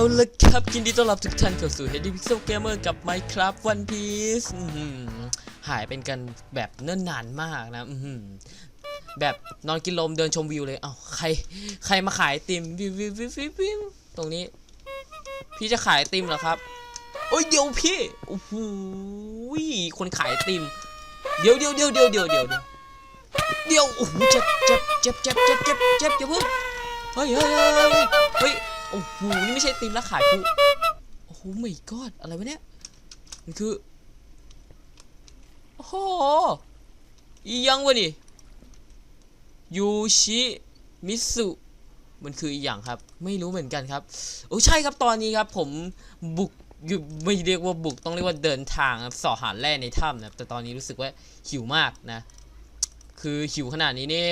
าละครับยินดีต้อนรับทุกท่านเข้าสู่ h e a d y Pixel Gamer กับ Minecraft One Piece หายเป็นกันแบบเนิ่นนานมากนะแบบนอนกินลมเดินชมวิวเลย เอ้าใคร ใครมาขายติมวิววิววิววิวตรงนี้ พี่จะขายติมเหรอครับ โอ้ยเดี๋ยวพี่โอ้โหคนขายติม เดี๋ยวเดี๋ยวเดี๋ยวเดี๋ยวเดี๋ยวเดี๋ยวเดี๋ยวโอ้โหเจ็บเจ็บเจ็บเจ็บเจ็บเจ็บเจ็บอย่าเพิ่งเฮ้ยเฮ้ยเฮ้ย โอ้โห นี่ไม่ใช่ติมแล้วขายผู้โอ้โหไม่กอดอะไรวะเนี่ย มันคือ โอ้โหอียังวะนี่ยูชิมิสุมันคืออีหยังครับ ไม่รู้เหมือนกันครับโอ้ใช่ครับตอนนี้ครับ ผมบุกอยู่ไม่เรียกว่าบุกต้องเรียกว่าเดินทางครับสอหาแร่ในถ้ำนะแต่ตอนนี้รู้สึกว่าหิวมากนะ คือหิวขนาดนี้นี่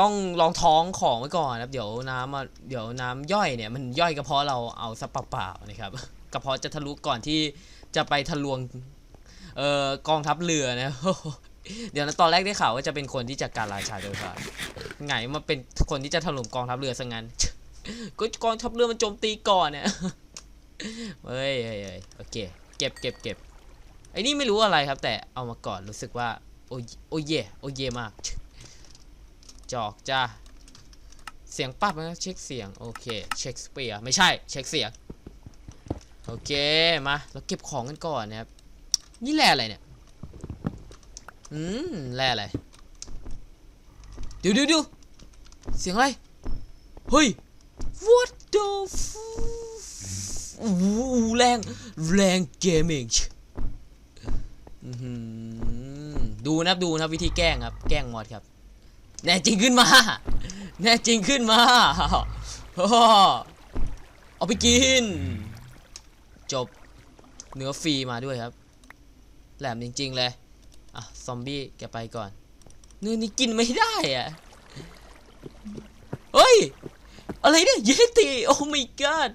ต้องลองท้องของไว้ก่อนนะครับ เดี๋ยวน้ำมาเดี๋ยวน้ำย่อยเนี่ยมันย่อยกระเพาะเราเอาซะเปล่าๆนะครับ กระเพาะจะทะลุก่อนที่จะไปทะลวงเอ่อกองทัพเรือนะเดี๋ยวนะตอนแรกได้ข่าวว่าจะเป็นคนที่จะการราชาโดยผ่านไงมาเป็นคนที่จะถล่มกองทัพเรือซะงั้นก็กองทัพเรือมันโจมตีก่อนเนี่ยเฮ้ยเฮ้ยโอเค เก็บเก็บเก็บไอ้นี่ไม่รู้อะไรครับ แต่เอามาก่อนรู้สึกว่าโอ้ยโอ้ยเย่โอ้ยเย่มาก จอกจ้าเสียงปั๊บนะเช็คเสียงโอเคเช็คสเปียร์ไม่ใช่เช็คเสียงโอเคมาเราเก็บของกันก่อนนะครับนี่แร่อะไรเนี่ยอืมแร่อะไรเดี๋ยวเดี๋ยวเดี๋ยวเสียงอะไรเฮ้ย what the f โอ้โหแรงแรงเกมมิ่งดูนะครับดูนะวิธีแกล้งครับ แกล้งมอดครับ แน่จริงขึ้นมา แน่จริงขึ้นมาฮ่าเอาไปกิน จบ เนื้อฟรีมาด้วยครับ แหลมจริง ๆ เลย อะ ซอมบี้แกไปก่อน เนื้อนี้กินไม่ได้อะเฮ้ย อะไรเนี่ย เยติโอ้ my god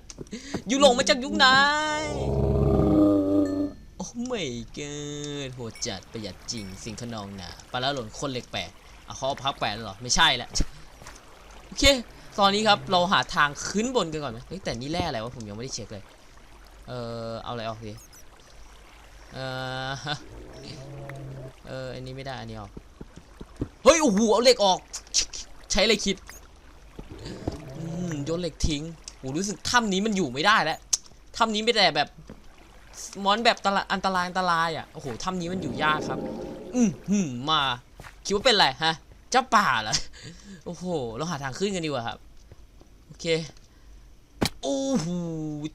อยู่หลงมาจากยุคไหน โอ้ my god โหดจัดประหยัดจริง สิงขนองนาปลาแล้วหล่นคนเล็กแปด อะเขาเอาพักแปดแล้วเหรอ ไม่ใช่แหละ โอเค ตอนนี้ครับ เราหาทางขึ้นบนกันก่อนไหมเฮ้ย แต่นี่แร่อะไรวะ ผมยังไม่ได้เช็คเลย เออเอาอะไรออกดิเออเออ อันนี้ไม่ได้ อันนี้ออก เฮ้ย โอ้โห เอาเหล็กออก ใช้อะไรคิดอืมโยนเหล็กทิ้งโหรู้สึกถ้ำนี้มันอยู่ไม่ได้แล้ว ถ้ำนี้ไม่แต่แบบมอนแบบตะละอันตรายอันตรายอะ โอ้โห ถ้ำนี้มันอยู่ยากครับ อืมหืมมา คิดว่าเป็นไรฮะ เจ้าป่าเหรอ โอ้โห เราหาทางขึ้นกันดีกว่าครับ โอเค โอ้โห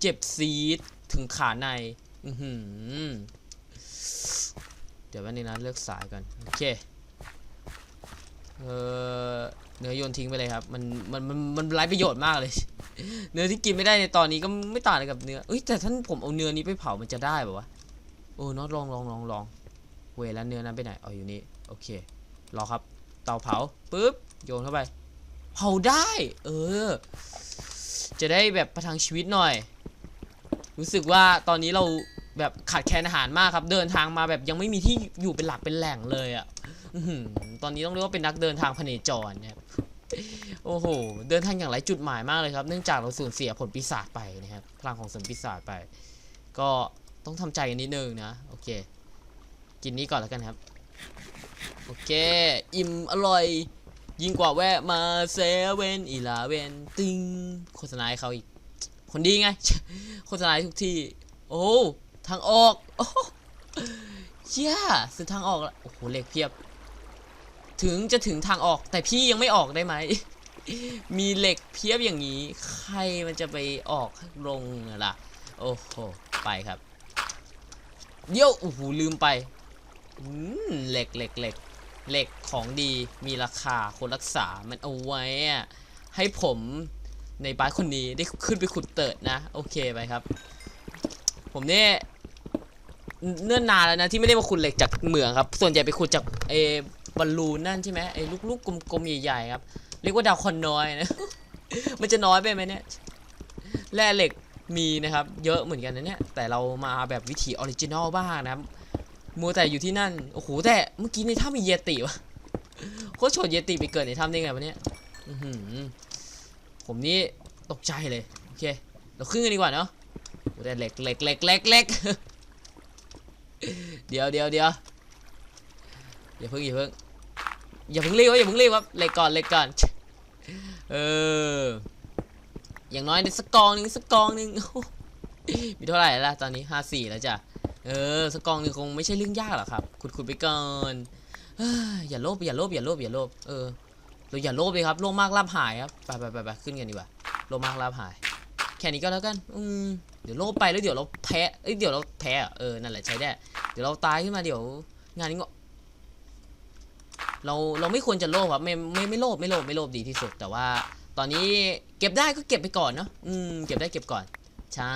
เจ็บซีด ถึงขาใน อือหือเดี๋ยววันนี้นะเลือกสายก่อน โอเค เออเนื้อโยนทิ้งไปเลยครับ มัน มัน มัน มันไร้ประโยชน์มากเลย เนื้อที่กินไม่ได้ในตอนนี้ก็ไม่ต่างอะไรกับเนื้อเอ้ย แต่ท่านผมเอาเนื้อนี้ไปเผามันจะได้ป่าวะ โอ้น็อตลองลองลองลอง เวแล้วเนื้อนั้นไปไหนอ๋ออยู่นี่โอเครอครับ เตาเผาปุ๊บโยนเข้าไปเผาได้ เออ จะได้แบบประทังชีวิตหน่อย รู้สึกว่าตอนนี้เราแบบขาดแคลนอาหารมากครับ เดินทางมาแบบยังไม่มีที่อยู่เป็นหลักเป็นแหล่งเลยอะ่ะตอนนี้ต้องเรียกว่าเป็นนักเดินทางพเนจรนะครับโอ้โห เดินทางอย่างไรจุดหมายมากเลยครับ เนื่องจากเราสูญเสียผลปีศาจไปนะครับ พลังของสนปีศาจไป ก็ต้องทำใจกันนิดนึงนะ โอเค กินนี้ก่อนแล้วกันครับ โอเค อิ่มอร่อย ยิ่งกว่าแวะมาเซเว่นอีลาเวนตึงโฆษณาให้เขาอีก คนดีไง โฆษณาทุกที่ โอ้ทางออกโอ้เย้สุดทางออกแล้วโอ้โหเหล็กเพียบ ถึงจะถึงทางออก แต่พี่ยังไม่ออกได้ไหมมีเหล็กเพียบอย่างนี้ ใครมันจะไปออกลงล่ะ โอ้โห ไปครับเดี๋ยวโอ้โหลืมไป เหล็กเหล็กเหล็กเหล็กของดีมีราคาคนรักษา มันเอาไว้อะให้ผมในบ้านคนนี้ได้ขึ้นไปขุดเติดนะ โอเคไปครับ ผมเนี่ยเนื่อนนานแล้วนะที่ไม่ได้มาขุดเหล็กจากเหมืองครับ ส่วนใหญ่ไปขุดจากเอบอลลูนนั่นใช่ไหมไอ้ลูกๆกลมๆใหญ่ๆครับ เรียกว่าดาวคอนน้อยนะ มันจะน้อยไปไหมเนี่ยแร่เหล็กมีนะครับ เยอะเหมือนกันนะเนี่ยแต่เรามาแบบวิถีออริจินอลบ้างนะครับ มัวแต่อยู่ที่นั่น โอ้โห แต่เมื่อกี้ในถ้ำมีเยติวะโคตรโฉดเยติไปเกิดในถ้ำได้ไงวะเนี่ยผมนี่ตกใจเลย โอเค เราขึ้นกันดีกว่าเนาะโอ้แต่เหล็กเหล็กเหล็กเหล็กเหล็กเดี๋ยวเดี๋ยวเดี๋ยวอย่าเพิ่งอย่าเพิ่งอย่าเพิ่งรีบวะอย่าเพิ่งรีบครับเหล็กก่อนเหล็กก่อน เออ อย่างน้อยสักกองหนึ่งสักกองหนึ่ง มีเท่าไหร่แล้วล่ะตอนนี้ห้าสี่แล้วจ้ะ เออสักกองนึ่คงไม่ใช่เรื่องยากหรอกครับขุดขุดไปก่อนอย่าโลภอย่าโลภอย่าโลภอย่าโลภเออเราอย่าโลภเลยครับโลภมากลาบหายครับไปไปไปไปขึ้นกันดีกว่าโลภมากลาบหาย แค่นี้ก็แล้วกัน อืมเดี๋ยวโลภไปแล้วเดี๋ยวเราแพ้เอ้ยเดี๋ยวเราแพ้เออนั่นแหละใช้ได้ เดี๋ยวเราตายขึ้นมาเดี๋ยว งานนี้ก็เราเราไม่ควรจะโลภครับไม่ไม่ไม่โลภไม่โลภไม่โลภดีที่สุด แต่ว่า ตอนนี้เก็บได้ก็เก็บไปก่อนเนาะอืมเก็บได้เก็บก่อน ใช่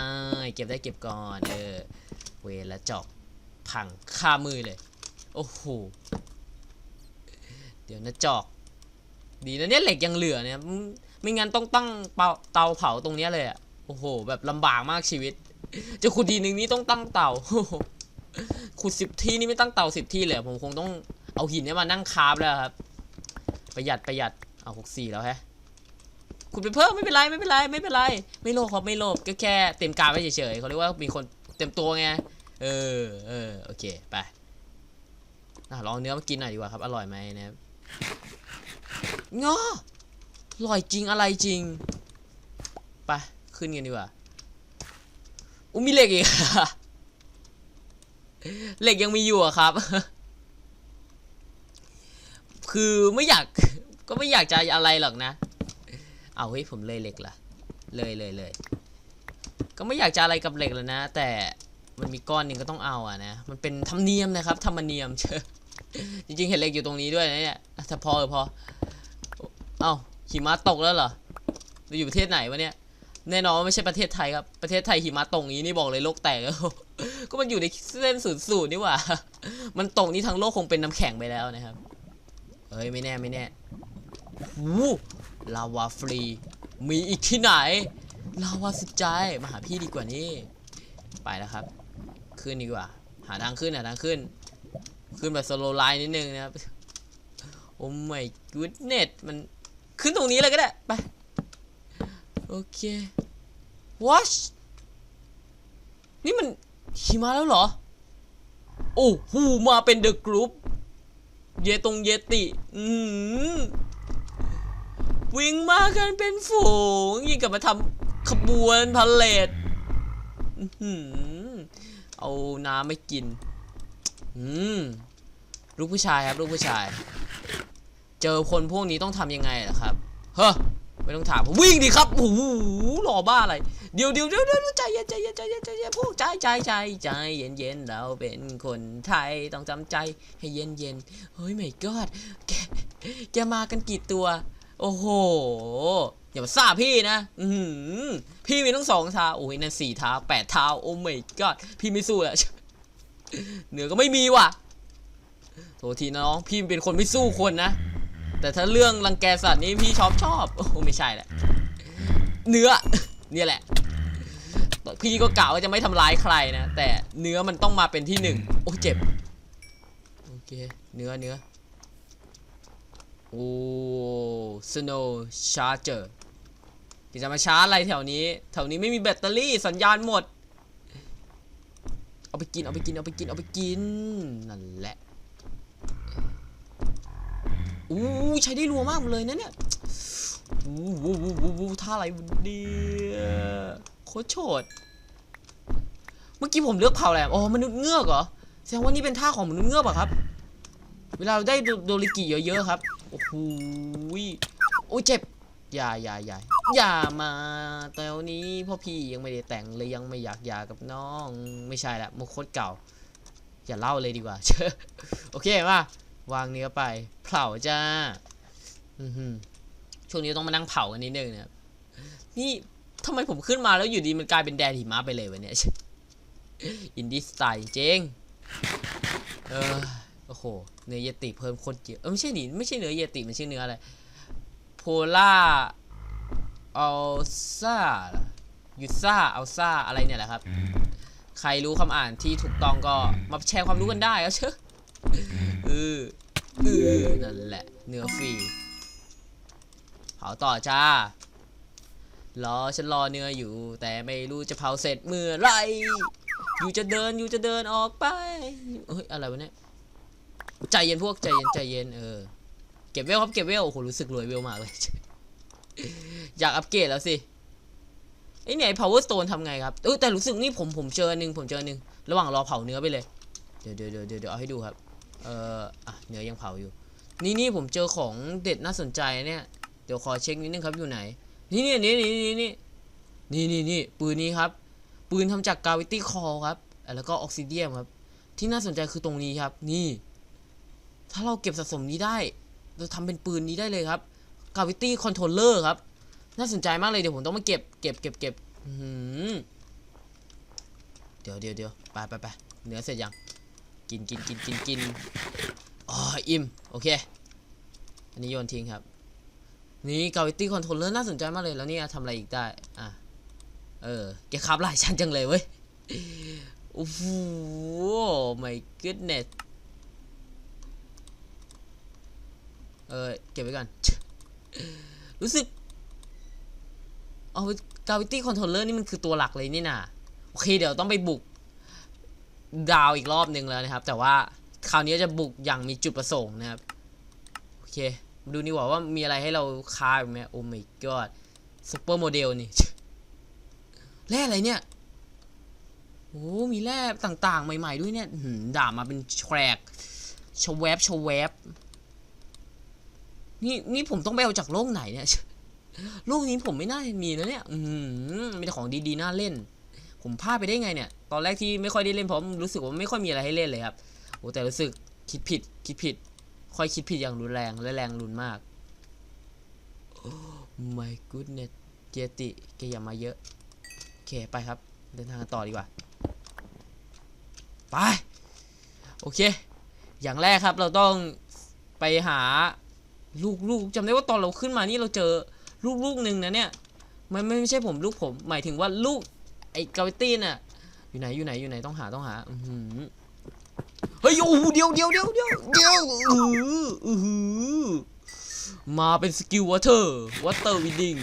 เก็บได้เก็บก่อนเออเวละจอกพังคามือเลย โอ้โห เดี๋ยวนะจอก ดีนะเนี่ยเหล็กยังเหลือเนี่ยไม่งั้นต้องตั้งเตาเผาตรงเนี้ยเลยอะโอ้โห แบบลำบากมากชีวิต จะขุดดีหนึ่งนี้ต้องตั้งเตาขุดสิบที่นี่ไม่ตั้งเตาสิบที่เลยผมคงต้องเอาหินเนี่ยมานั่งคาบแล้วครับ ประหยัดประหยัดเอาหกสี่แล้วแฮะ ขุดไปเพิ่มไม่เป็นไรไม่เป็นไรไม่เป็นไร ไม่โลภครับไม่โลภก็แค่เต็มการไว้เฉยๆเขาเรียกว่ามีคนเต็มตัวไงเออเออโอเคไปอะลองเนื้อมากินหน่อยดีกว่าครับอร่อยไหมนะครับงออร่อยจริงอะไรจริงไปขึ้นกันดีกว่าอุ้ยมีเหล็กอีกเหล็กยังมีอยู่อะครับ คือไม่อยากก็ไม่อยากจะอะไรหรอกนะ เอาเฮ้ยผมเลยเหล็กละเลยเลยเลยก็ไม่อยากจะอะไรกับเหล็กแล้วนะ แต่มันมีก้อนหนึ่งก็ต้องเอาอะนะ มันเป็นธรรมเนียมนะครับธรรมเนียมเชอจริงๆเห็นเหล็กอยู่ตรงนี้ด้วยนะเนี่ยถ้าพอเออพอเอ้าหิมะตกแล้วเหรอเราอยู่ประเทศไหนวะเนี่ยแน่นอนว่าไม่ใช่ประเทศไทยครับ ประเทศไทยหิมะตกงนี้นี่บอกเลยโลกแตกแล้ว ก็มันอยู่ในเส้นศูนย์สูตรนี่หว่า มันตกนี่ทั้งโลกคงเป็นน้ำแข็งไปแล้วนะครับ เอ้ยไม่แน่ไม่แน่วู้ ลาวาฟรี มีอีกที่ไหน ลาวาสุดใจ มาหาพี่ดีกว่านี่ไปแล้วครับ ขึ้นดีกว่า หาทางขึ้นหาทางขึ้น ขึ้นแบบสโลไลน์นิดนึงนะครับ โอ้ไม่กูดเน็ตมันขึ้นตรงนี้เลยก็ได้ ไป โอเค watch นี่มันหิมะแล้วเหรอ โอ้โหมาเป็นเดอะกรุ๊ป เยตรงเยติ อืม วิ่งมากันเป็นฝูง ยิ่งกับมาทำขบวนพาเลทอื้อหือเอาน้ำไม่กิน อืมลูกผู้ชายครับลูกผู้ชาย เจอคนพวกนี้ต้องทำยังไงล่ะครับ เฮ้อไม่ต้องถามผมวิ่งดิครับโอ้โหหล่อบ้าอะไร เดี๋ยวเดี๋ยวเดี๋ยวเดี๋ยวใจเย็นใจเย็นใจเย็นใจเย็นพวกใจใจใจใจเย็นเย็นเราเป็นคนไทยต้องจำใจให้เย็นเย็นเฮ้ยไม่กอดแกแกมากันกี่ตัว โอ้โห อย่ามาซ่าพี่นะ อืพี่มีทั้งสองเท้าโอ้ยนั่นสี่เท้าแปดเท้า โอ้ไม่กอดพี่ไม่สู้แล้วเหนือก็ไม่มีว่ะโทษทีนะน้อง พี่เป็นคนไม่สู้คนนะ แต่ถ้าเรื่องรังแกสัตว์นี้พี่ชอบชอบ โอ้ไม่ใช่แหละ เนื้อ เนี่ยแหละ พี่ก็กล่าวว่าจะไม่ทำร้ายใครนะ แต่เนื้อมันต้องมาเป็นที่หนึ่ง โอ้เจ็บ โอเค เนื้อเนื้อ โอ้ snow charger ที่จะมาชาร์จอะไรแถวนี้ แถวนี้ไม่มีแบตเตอรี่สัญญาณหมด เอาไปกิน เอาไปกิน เอาไปกิน เอาไปกิน นั่นแหละอู้ใช้ได้รัวมากเลยนะเนี่ยอู้วูวูวูวูท่าอะไรวะเนี่ยโคตรโฉดเมื่อกี้ผมเลือกเผาอะไรอ๋อมนุษย์เงือกเหรอ แสดงว่านี่เป็นท่าของมนุษย์เงือกเปล่ะครับ เวลาเราได้โดริกิเยอะๆครับ โอ้โหโอ้ยเจ็บ อย่าอย่าอย่าอย่ามาแต่วันนี้พ่อพี่ยังไม่ได้แต่งเลยยังไม่อยากหย่ากับน้อง ไม่ใช่ละมุกโคตรเก่า อย่าเล่าเลยดีกว่าเชอโอเคมาวางเนื้อไป เผาจ้าอือหือช่วงนี้ต้องมานั่งเผากันนิดนึงเนะครับนี่ทำไมผมขึ้นมาแล้วอยู่ดีมันกลายเป็นแดนหิมะไปเลยวะเนี่ย อินดี้สไตล์จริงเออ โอ้โห เนื้อเยติเพิ่มโคตรเยอะเออไม่ใช่หนิไม่ใช่เนื้อเยติมันชื่อเนื้ออะไร โพล่าอัลซ่ายูซ่าอัลซ่าอะไรเนี่ยแหละครับ ใครรู้คำอ่านที่ถูกต้องก็มาแชร์ความรู้กันได้เอาเชอะเออเออนั่นแหละ เนื้อฟรีเผาต่อจ้ารอฉันรอเนื้ออยู่ แต่ไม่รู้จะเผาเสร็จเมื่อไร อยู่จะเดินอยู่จะเดินออกไปเฮ้ยอะไรวะเนี่ย ใจเย็นพวกใจเย็นใจเย็นเออเก็บเวลครับเก็บเวลโอ้โหรู้สึกรวยเวลมากเลย อยากอัปเกรดแล้วสิไอ้เนี่ยไอ้ power stone ทำไงครับเออแต่รู้สึกนี่ผมผมเจอหนึ่งผมเจอหนึ่งระหว่างรอเผาเนื้อไปเลยเดี๋ยวเดี๋ยวเดี๋ยวเดี๋ยวเอาให้ดูครับเอออะเนื้อยังเผาอยู่ นี่นี่ผมเจอของเด็ดน่าสนใจเนี่ยเดี๋ยวขอเช็คนิดนึงครับอยู่ไหน นี่นี่นี่นี่นี่นี่นี่นี่นี่ปืนนี้ครับ ปืนทำจากกาวิตี้คอครับแล้วก็ออกซิเดียมครับ ที่น่าสนใจคือตรงนี้ครับ นี่ ถ้าเราเก็บสะสมนี้ได้ เราทำเป็นปืนนี้ได้เลยครับกาวิตี้คอนโทรลเลอร์ครับ น่าสนใจมากเลยเดี๋ยวผมต้องมาเก็บ เก็บเก็บเก็บเดี๋ยวเดี๋ยวเดี๋ยวไปไปไปเนื้อเสร็จยัง กินกินกินกินกินอ๋ออิ่ม โอเค อันนี้โยนทิ้งครับ นี่ gravity controller น่าสนใจมากเลยแล้วนี่ทำอะไรอีกได้ อะ เออ แกขับหลายชั้นจังเลยเว้ย โอ้โห my goodness เออเก็บไว้ก่อน รู้สึกเอา gravity controller นี่มันคือตัวหลักเลยนี่นะโอเค เดี๋ยวต้องไปบุกดาวอีกรอบหนึ่งแล้วนะครับ แต่ว่าคราวนี้จะบุกอย่างมีจุดประสงค์นะครับ โอเคมาดูนี่ว่าว่ามีอะไรให้เราคาบไหมโอ้ my god ซุปเปอร์โมเดลนี่แร่อะไรเนี่ยโอ้มีแร่ต่างๆ ใหม่ ๆ ด้วยเนี่ยด่ามาเป็นแทรกชวแวบชวแวบ นี่นี่ผมต้องไปเอาจากโลกไหนเนี่ยโลกนี้ผมไม่น่ามีนะเนี่ย อืมมีแต่ของดีๆน่าเล่น ผมพลาดไปได้ไงเนี่ย ตอนแรกที่ไม่ค่อยได้เล่นเพราะรู้สึกว่าไม่ค่อยมีอะไรให้เล่นเลยครับ โอ้แต่รู้สึกคิดผิด คิดผิด ค่อยคิดผิดอย่างรุนแรงและแรงรุนมาก โอ้ my goodness เจติแกอย่ามาเยอะ โอเคไปครับ เดินทางกันต่อดีกว่า ไป โอเค อย่างแรกครับเราต้องไปหา ลูกลูกจำได้ว่าตอนเราขึ้นมานี่เราเจอลูกลูกหนึ่งนะเนี่ยมันไม่ไม่ใช่ผมลูกผม หมายถึงว่าลูกไอ้กาวิตี้น่ะอยู่ไหนอยู่ไหนอยู่ไหนต้องหาต้องหาเฮ้ยโอ้โหเดียวเดียวเดียวเดียวเดียวอือหือมาเป็นสกิลวอเตอร์วอเตอร์วิดดิ้ง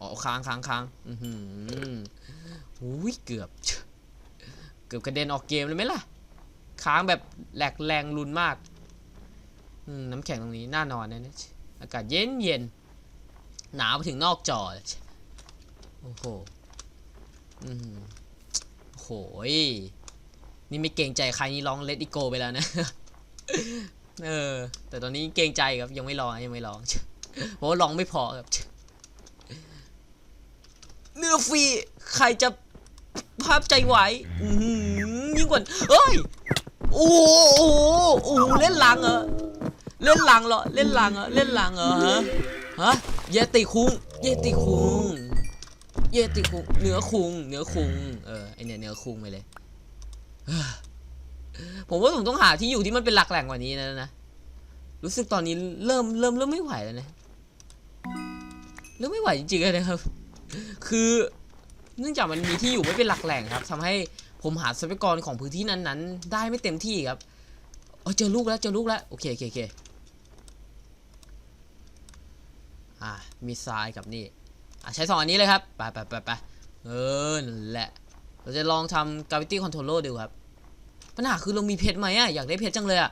อ๋อค้างค้างค้างอือหืออุ้ยเกือบ เกือบกระเด็นออกเกมเลยไหมล่ะ ค้างแบบแหลกแรงรุนมาก น้ำแข็งตรงนี้น่านอนนะเนี่ยอากาศเย็นเย็นหนาวไปถึงนอกจอโอ้โหอืมโหยนี่ไม่เกรงใจใครนี่ร้องเลดอีโกไปแล้วนะ เออ แต่ตอนนี้เกรงใจครับยังไม่ร้องยังไม่ร้องเพราะว่าร้องไม่พอครับ เนื้อฟรีใครจะภาพใจไหวอื้อหือยิ่งกว่าเฮ้ยโอ้โหโอ้โหโอ้โหเล่นหลังเหรอ เล่นหลังเหรอ เล่นหลังเหรอ เล่นหลังเหรอฮะฮะเยติคุง เยติคุง เยติคุงเนื้อคุงเนื้อคุง เออ ไอเนี่ยเนื้อคุงไปเลย ผมว่าผมต้องหาที่อยู่ที่มันเป็นหลักแหล่งกว่านี้นะนะ รู้สึกตอนนี้เริ่มเริ่มเริ่มไม่ไหวแล้วนะ เริ่มไม่ไหวจริงๆเลยนะครับ คือ เนื่องจากมันมีที่อยู่ไม่เป็นหลักแหล่งครับทำให้ผมหาทรัพยากรของพื้นที่นั้นๆ ได้ไม่เต็มที่ครับเออเจอลูกแล้วเจอลูกแล้วโอเคโอเคโอเค อ่ามีทรายกับนี่อะใช้สองอันนี้เลยครับไปไปไปไปเออนั่นแหละ เราจะลองทำ gravity controller ดูครับ ปัญหาคือเรามีเพชรไหมอะอยากได้เพชรจังเลยอะ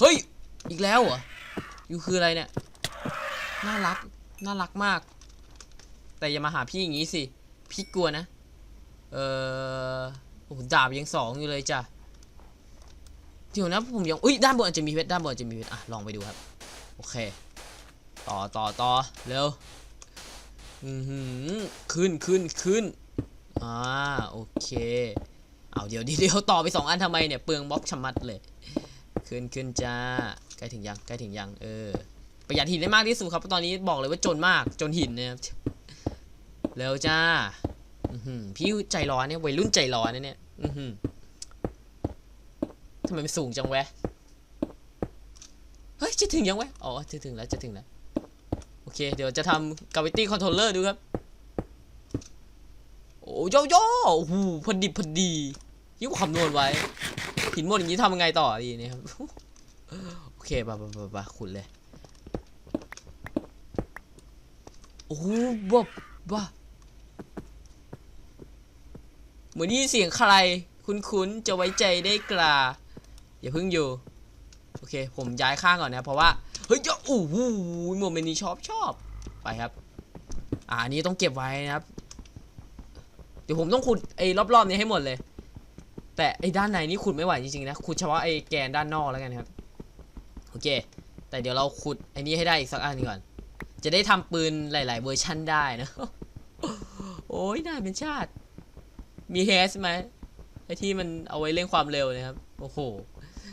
เฮ้ย อีกแล้วเหรออยู่คืออะไรเนี่ย น่ารัก น่ารักมาก แต่อย่ามาหาพี่อย่างนี้สิ พี่กลัวนะ เออโอ้ดาบยังสองอยู่เลยจ้ะเดี๋ยวนะผมยังอุ้ยด้านบนอาจจะมีเพชรด้านบนอาจจะมีเพชรอะลองไปดูครับ โอเค ต่อต่อต่อเร็วอือหือขึ้นขึ้นขึ้นอ่าโอเคเอาเดี๋ยวเดี๋ยวเดี๋ยวต่อไปสองอันทำไมเนี่ยเปลืองบล็อกชะมัดเลยขึ้นขึ้นจ้าใกล้ถึงยังใกล้ถึงยังเออประหยัดหินได้มากที่สุดครับตอนนี้บอกเลยว่าจนมากจนหินนะครับเร็วจ้าพี่ใจร้อนเนี่ยวัยรุ่นใจร้อนเนี่ยทำไมมันสูงจังแวะเฮ้ยจะถึงยังแวะอ๋อจะถึงแล้วจะถึงแล้ว อเค เดี๋ยวจะทำ gravity controller ดูครับ โอ้ยโย่โอ้โหพอดีพอดียิ่งคำนวณไว้ หินหมดอย่างนี้ทำยังไงต่อดีเนี่ยครับโอเคไปไปไปไปขุดเลย โอ้โหบบบ้าเหมือนได้ยินเสียงใคร คุ้นๆ จะไว้ใจได้กล่าอย่าเพิ่งอยู่ โอเค ผมย้ายข้างก่อนนะ เพราะว่า เฮ้ยโอ้โหโมเมนต์นี้ชอบชอบไปครับอ่าอันนี้ต้องเก็บไว้นะครับ เดี๋ยวผมต้องขุดไอ้รอบๆนี้ให้หมดเลย แต่ไอ้ด้านในนี่ขุดไม่ไหวจริงๆนะขุดเฉพาะไอ้แกนด้านนอกแล้วกันครับโอเค แต่เดี๋ยวเราขุดไอ้นี้ให้ได้อีกสักอันนึงก่อน จะได้ทำปืนหลาย ๆ เวอร์ชั่นได้นะโอ้ยน่าเป็นชาติ มีเฮสไหมไอ้ที่มันเอาไว้เร่งความเร็วนะครับโอ้โห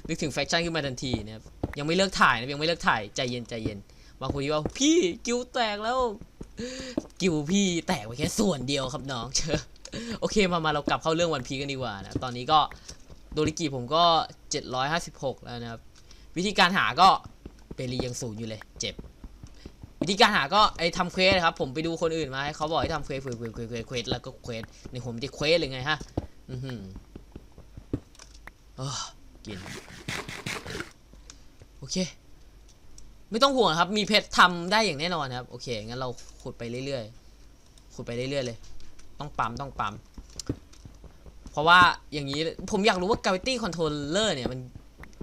นึกถึงแฟคชั่นขึ้นมาทันทีนะครับ ยังไม่เลิกถ่ายนะยังไม่เลิกถ่ายใจเย็นใจเย็นบางคนคิดว่าพี่กิวแตกแล้ว กิวพี่แตกไปแค่ส่วนเดียวครับน้องเชอโอเคมามาเรากลับเข้าเรื่องวันพีกันดีกว่านะตอนนี้ก็โดริกิผมก็ 756 แล้วนะครับ วิธีการหาก็เปรียังศูนย์อยู่เลย เจ็บ วิธีการหาก็ไอทำเควสครับ ผมไปดูคนอื่นมาให้เขาบอกให้ทำเควสเควสเควสเควสเควสแล้วก็เควสในผมจะเควสเลยไงฮะ อือหือเออกิน เค ไม่ต้องห่วงครับ มีเพชรทำได้อย่างแน่นอนครับ โอเค งั้นเราขุดไปเรื่อยๆ ขุดไปเรื่อยๆเลย ต้องปั๊ม ต้องปั๊ม เพราะว่าอย่างนี้ ผมอยากรู้ว่า gravity controller เนี่ย มัน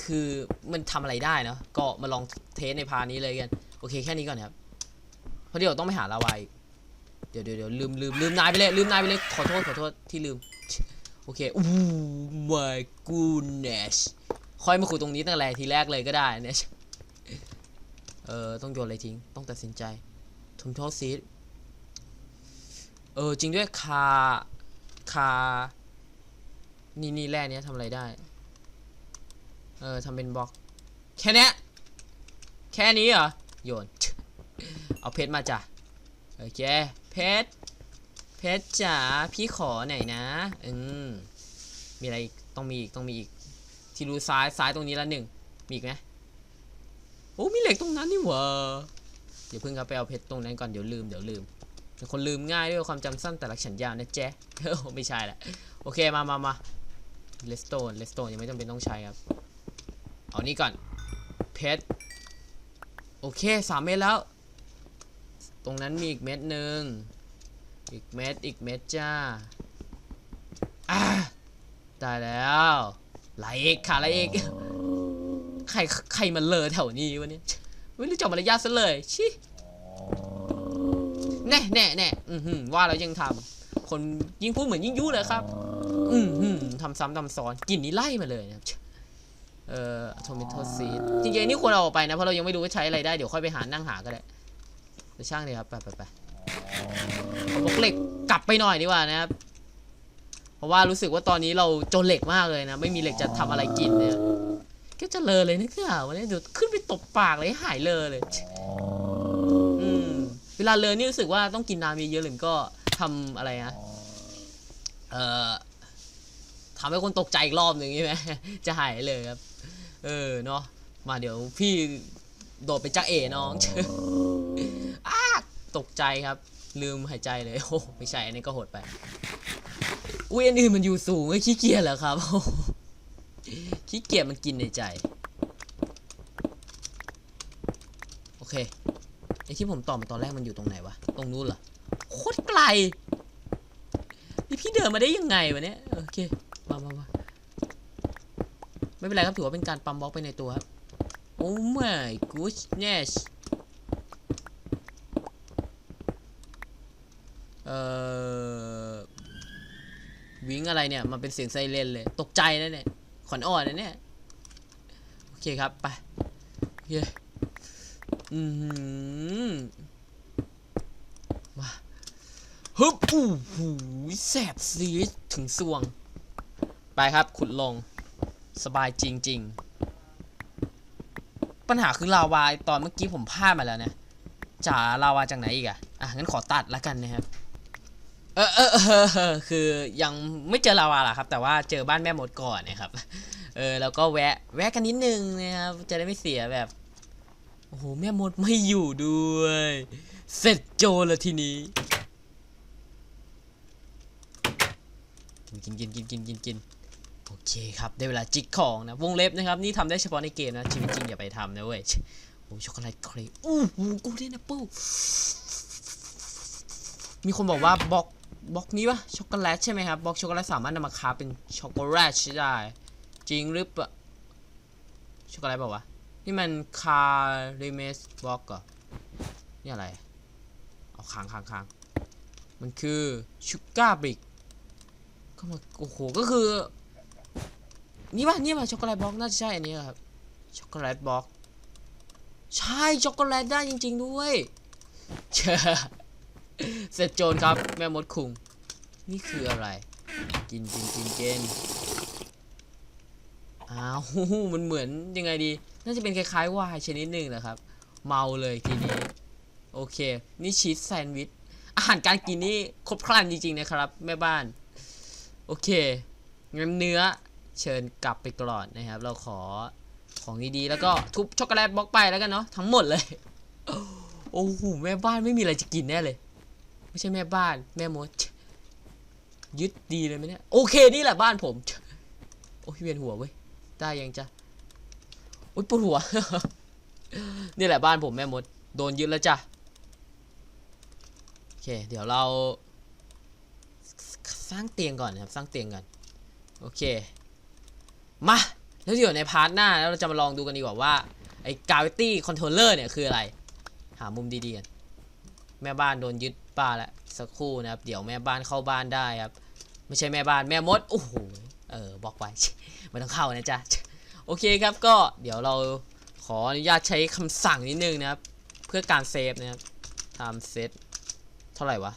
คือมันทำอะไรได้เนาะ ก็มาลองเทสในพานี้เลยกัน โอเค แค่นี้ก่อนครับ เพราะเดี๋ยวต้องไปหาลาวาอีกเดี๋ยวเดี๋ยวเดี๋ยวลืมลืมลืมนายไปเลย ลืมนายไปเลย ขอโทษ ขอโทษที่ลืม โอเคอู้ my goodness ค่อยมาขุดตรงนี้ตั้งแต่ทีแรกเลยก็ได้เนี่ยเออต้องโยนอะไรทิ้ง ต้องตัดสินใจทุมทษซีดเออจริงด้วยคาคานี่นี่แร่เนี้ยทำอะไรได้ เออทำเป็นบล็อก แค่เนี้ยแค่นี้เหรอ โยน เอาเพชรมาจ้ะ โอเค เพชร เพชรจ๋าพี่ขอหน่อยนะ อืม มีอะไรต้องมีอีก ต้องมีอีก ที่รูซ้ายซ้ายตรงนี้ละหนึ่งมีอีกไหมโอ้มีเหล็กตรงนั้นนี่หว่าเดี๋ยวเพิ่งครับไปเอาเพชรตรงนั้นก่อนเดี๋ยวลืมเดี๋ยวลืมเป็นคนลืมง่ายด้วยความจำสั้นแต่รักฉันยาวนะแจ๊ไม่ใช่แหละโอเคมามามาเลสโตนเลสโตนยังไม่จำเป็นต้องใช้ครับ เอานี่ก่อนเพชรโอเคสามเม็ดแล้ว ตรงนั้นมีอีกเม็ดหนึ่งอีกเม็ดอีกเม็ดจ้าอ่าได้แล้ว ไหลอีกขาไหลอีกใครใครมาเลอแถวนี้วะเนี่ยไม่รู้จักมารยาทซะเลยชิแน่แน่แน่อือหือว่าแล้วยังทำคนยิ่งพูดเหมือนยิ่งยุเลยครับ อือหือทำซ้ำทำซ้อนกลิ่นนี้ไล่มาเลยนะเอ่อโทมิโทซีดจริงๆนี่ควรเอาออกไปนะเพราะเรายังไม่รู้ว่าใช้อะไรได้เดี๋ยวค่อยไปหานั่งหาก็ได้ช่างเลยครับไปไปไปบล็อกเหล็กกลับไปหน่อยดีกว่านะครับ ราะว่ารู้สึกว่าตอนนี้เราจนเหล็กมากเลยนะ ไม่มีเหล็กจะทำอะไรกินเนี่ยก็จะเลอเลยนี่คือวันนี้เดี๋ยวขึ้นไปตบปากเลยหายเลอเลยอืมเวลาเลอนี่รู้สึกว่าต้องกินน้ำเยอะๆหรือก็ทำอะไรนะเอ่อทำให้คนตกใจอีกรอบหนึ่งใช่ไหมจะหายเลยครับ เออเนาะมาเดี๋ยวพี่โดดไปจ้าเอ๋น้องอ้าตกใจครับ ลืมหายใจเลยโอ้ไม่ใช่อันนี้ก็โหดไป อุ้ยอันอื่นมันอยู่สูงไอ้ขี้เกียจเหรอครับขี้เกียจมันกินในใจ โอเคไอที่ผมตอบมาตอนแรกมันอยู่ตรงไหนวะ ตรงนู้นเหรอ โคตรไกล นี่พี่เดินมาได้ยังไงวะเนี่ย โอเคมามามาไม่เป็นไรครับถือว่าเป็นการปั๊มบล็อกไปในตัวครับ โอ้ my goodness เอ่อ วิงอะไรเนี่ย มันเป็นเสียงไซเรนเลย ตกใจนะเนี่ยขวัญอ่อนนะเนี่ย โอเคครับ ไปโอเคอือหือมาฮึบอู้หูแสบซีดถึงสวง ไปครับขุดลง สบายจริง ๆ ปัญหาคือลาวาตอนเมื่อกี้ผมพลาดมาแล้วนะจ่าลาวาจากไหนอีกอะอะงั้นขอตัดล้วกันนะครับ เออเออเออเออคือยังไม่เจอลาวาหรอกครับ แต่ว่าเจอบ้านแม่มดก่อนนะครับ เออแล้วก็แวะ แวะกันนิดนึงนะครับจะได้ไม่เสียแบบโอ้โหแม่มดไม่อยู่ด้วย เสร็จโจรเลยทีนี้กินกินกินกินกินกินโอเคครับได้เวลาจิกของนะวงเล็บนะครับนี่ทำได้เฉพาะในเกมนะชีวิตจริงอย่าไปทำนะเว้ยโอ้ช็อกโกแลตเครปอู้หูกูได้นะปูมีคนบอกว่าบล็อก บล็อกนี้ปะช็อกโกแลตใช่ไหมครับบล็อกช็อกโกแลตสามารถนำมาคาเป็นช็อกโกแลตได้ จริงหรือเปล่าช็อกโกแลตเปล่าวะนี่มันคาร์เมสบล็อกเหรอนี่อะไรเอาค้างค้างค้างมันคือชูการ์บริกก็มาโอ้โหก็คือนี่ป่ะนี่ป่ะช็อกโกแลตบล็อกน่าจะใช่อันนี้ครับช็อกโกแลตบล็อกใช่ช็อกโกแลตได้จริง ๆ ด้วยเชอ เสร็จโจรครับ แม่มดคุง นี่คืออะไร กินกินกินกินอ้าวมันเหมือนยังไงดี น่าจะเป็นคล้ายๆวายชนิดหนึ่งนะครับ เมาเลยทีนี้ โอเค นี่ชีสแซนด์วิช อาหารการกินนี่ครบครันจริงๆนะครับ แม่บ้าน โอเค งั้นเนื้อเชิญกลับไปก่อนนะครับ เราขอของดีๆ แล้วก็ทุบช็อกโกแลตบล็อกไปแล้วกันเนาะทั้งหมดเลย โอ้โหแม่บ้านไม่มีอะไรจะกินแน่เลย ไม่ใช่แม่บ้านแม่มด ยึดดีเลยไหมเนี่ย โอเคนี่แหละบ้านผม โอ้ยเวียนหัวเว้ย ได้ยังจะโอ้ยปวดหัว นี่แหละบ้านผมแม่มด โดนยึดแล้วจ้ะ โอเค เดี๋ยวเรา สร้างเตียงก่อนนะครับ สร้างเตียงก่อน โอเค มา แล้วเดี๋ยวในพาร์ทหน้าแล้วเราจะมาลองดูกันดีกว่าว่า ไอ้ gravity controller เนี่ยคืออะไร หามุมดีๆกัน แม่บ้านโดนยึดบ้านแล้วสักครู่นะครับ เดี๋ยวแม่บ้านเข้าบ้านได้ครับ ไม่ใช่แม่บ้านแม่มดโอ้โหเออบอกไว้ไม่ต้องเข้านะจ๊ะโอเคครับก็เดี๋ยวเราขออนุญาตใช้คำสั่งนิดนึงนะครับ เพื่อการเซฟนะครับตามเซตเท่าไหร่วะ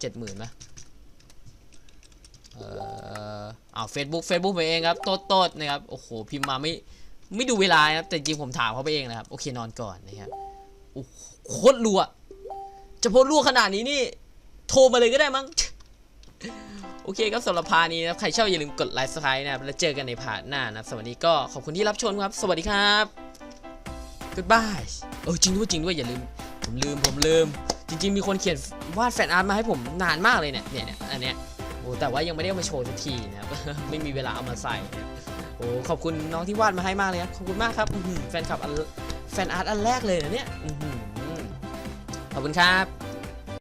เจ็ดหมื่นไหมเอ่อเอาเฟซบุ๊กเฟซบุ๊กไปเองครับโต๊ดโต๊ดนะครับโอ้โหพิมพ์มาไม่ไม่ดูเวลานะครับแต่จริงผมถามเขาไปเองนะครับโอเคนอนก่อนนะครับโอ้โคตรรัว จะโพสรัวขนาดนี้นี่ โทรมาเลยก็ได้มั้ง โอเคครับสำหรับพานี้นะใครชอบอย่าลืมกดไลค์สไครต์นะครับแล้วเจอกันในพาร์ทหน้านะสวัสดีก็ขอบคุณที่รับชมครับ สวัสดีครับ goodbye เออจริงด้วยจริงด้วยอย่าลืม ผมลืมผมลืม จริง ๆ มีคนเขียนวาดแฟนอาร์ตมาให้ผมนานมากเลยเนี่ยเนี่ยเนี่ยอันเนี้ยโอ้แต่ว่ายังไม่ได้เอามาโชว์ทุกทีนะครับ ไม่มีเวลาเอามาใส่โอ้ขอบคุณน้องที่วาดมาให้มากเลยครับขอบคุณมากครับแฟนคลับแฟนอาร์ตอันแรกเลยนะเนี่ยอื ขอบคุณครับ